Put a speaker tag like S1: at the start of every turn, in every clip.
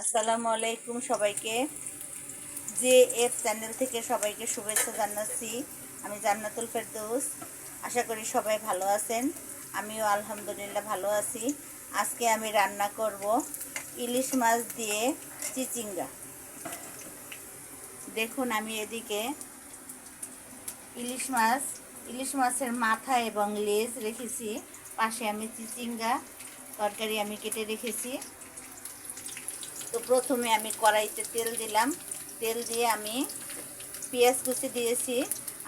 S1: আসসালামু আলাইকুম সবাইকে। যে এফ চ্যানেল থেকে সবাইকে শুভেচ্ছা জানাচ্ছি। আমি জান্নাতুল ফেরদৌস। আশা করি সবাই ভালো আছেন। আমিও আলহামদুলিল্লাহ ভালো আছি। আজকে আমি রান্না করব ইলিশ মাছ দিয়ে চিচিঙ্গা। দেখুন আমি এদিকে ইলিশ মাছ, ইলিশ মাছের মাথা এবং লেজ রেখেছি। পাশে আমি চিচিঙ্গা, তরকারি আমি কেটে রেখেছি। তো প্রথমে আমি কড়াইতে তেল দিলাম। তেল দিয়ে আমি পেঁয়াজ কুচি দিয়েছি।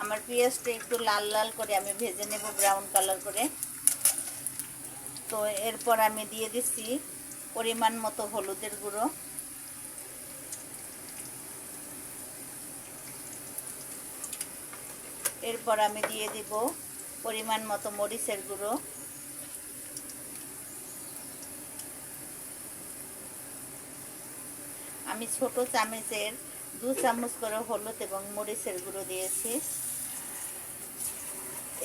S1: আমার পেঁয়াজটা একটু লাল লাল করে আমি ভেজে নেব ব্রাউন কালার করে। তো এরপর আমি দিয়ে দিচ্ছি পরিমাণ মতো হলুদের গুঁড়ো। এরপর আমি দিয়ে দিব পরিমাণ মতো মরিচের গুঁড়ো। আমি ছোট চামচের দু চামচ করে হলুদ এবং মরিচের গুঁড়ো দিয়েছি।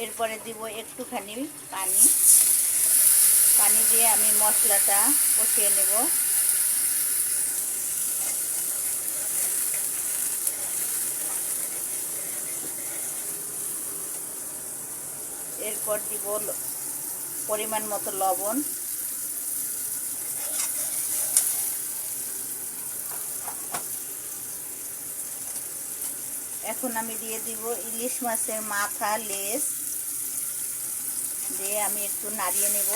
S1: এরপরে দিব একটুখানি পানি। পানি দিয়ে আমি মশলাটা কষিয়ে নেব। এরপর দিব পরিমাণ মতো লবণ। এখন আমি দিয়ে দিব ইলিশ মাছের মাথা, লেস। দিয়ে আমি একটু নাড়িয়ে নেব।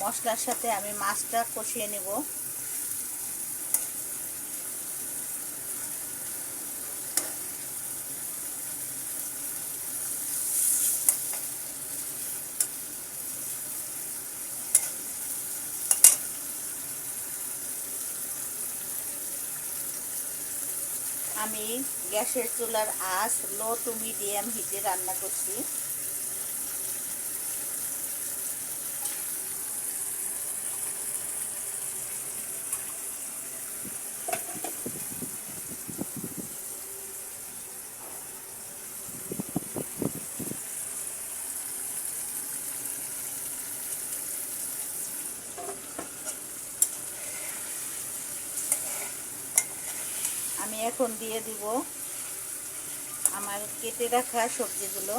S1: মশলার সাথে আমি মাছটা কষিয়ে নেব। আমি গ্যাসের চুলার আঁচ লো টু মিডিয়াম হিটে রান্না করছি আমি এখন দিয়ে দিব। আমার কেটে রাখা সবজিগুলো।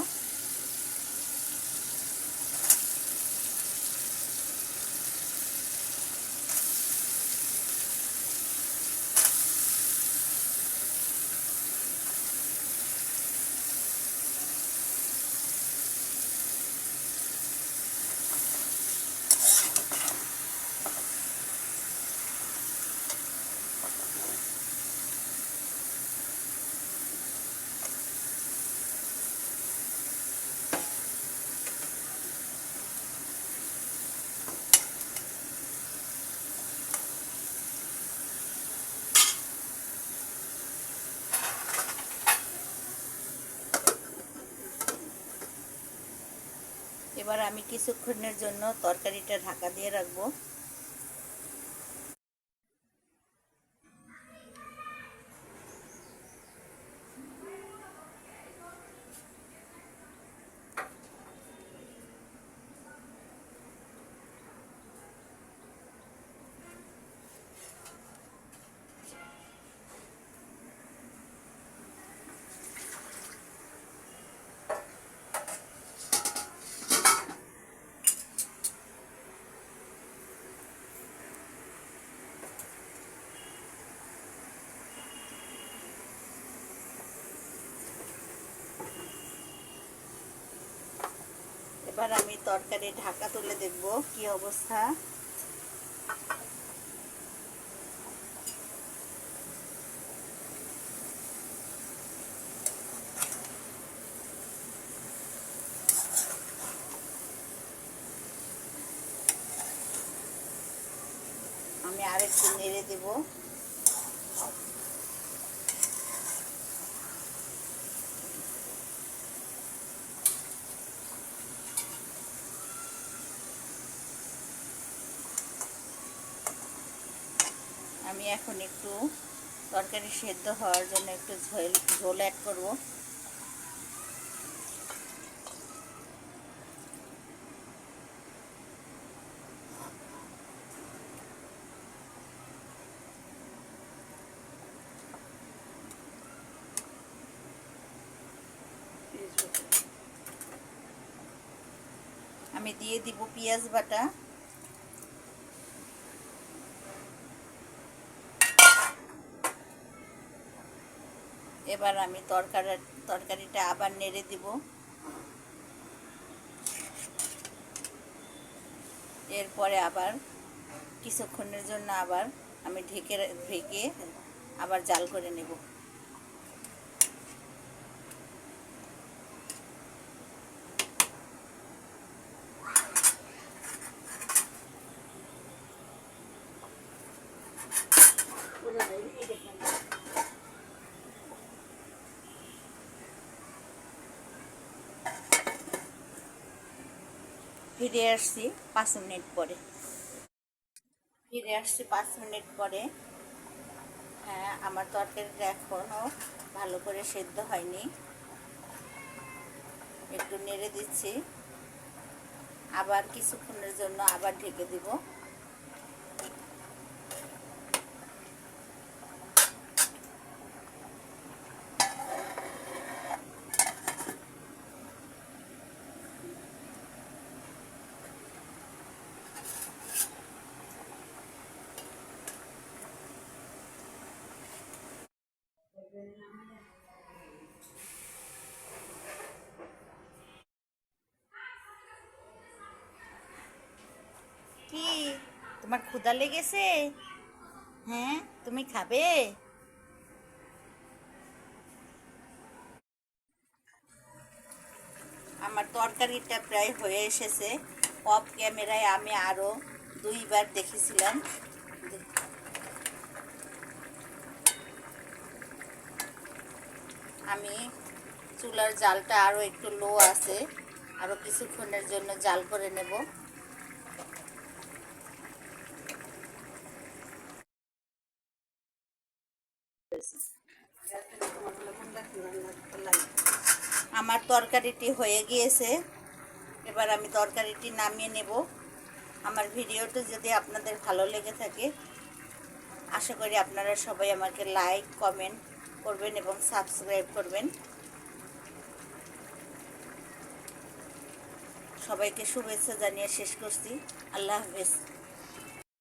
S1: এবার আমি কিছুক্ষণের জন্য তরকারিটা ঢাকা দিয়ে রাখব। তরকারি ঢাকা তুলে দেখব কি অবস্থা। আমি আরেকটু নেড়ে দেবো। এখন একটু তরকারি সেদ্ধ হওয়ার জন্য একটু ঝোল ঝোল অ্যাড করব। আমি দিয়ে দিব পেঁয়াজ বাটা। এবার আমি তরকার, তরকারিটা আবার নেড়ে দিব। এরপরে আবার কিছুক্ষণের জন্য আবার আমি ঢেকে ঢেকে আবার জাল করে নেব। ফিরে আসছি পাঁচ মিনিট পরে। ফিরে আসছি পাঁচ মিনিট পরে। হ্যাঁ আমার তরকারিটা এখনও ভালো করে সেদ্ধ হয়নি। একটু নেড়ে দিচ্ছি। আবার কিছুক্ষণের জন্য আবার ঢেকে দিব। কি তোমার ক্ষুধা লেগেছে হ্যাঁ তুমি খাবে আমার তরকারিটা প্রায় হয়ে এসেছে অফ ক্যামেরায় আমি আরও দুইবার দেখেছিলাম আমি চুলার জালটা আরও একটু লো আছে আরও কিছুক্ষণের জন্য জাল করে নেব। আমার তরকারিটি হয়ে গিয়েছে, এবার আমি তরকারিটি নামিয়ে নেব। আমার ভিডিওটি যদি আপনাদের ভালো লেগে থাকে, আশা করি আপনারা সবাই আমাকে লাইক কমেন্ট করবেন এবং সাবস্ক্রাইব করবেন। সবাইকে শুভেচ্ছা জানিয়ে শেষ করছি। আল্লাহ হাফেজ।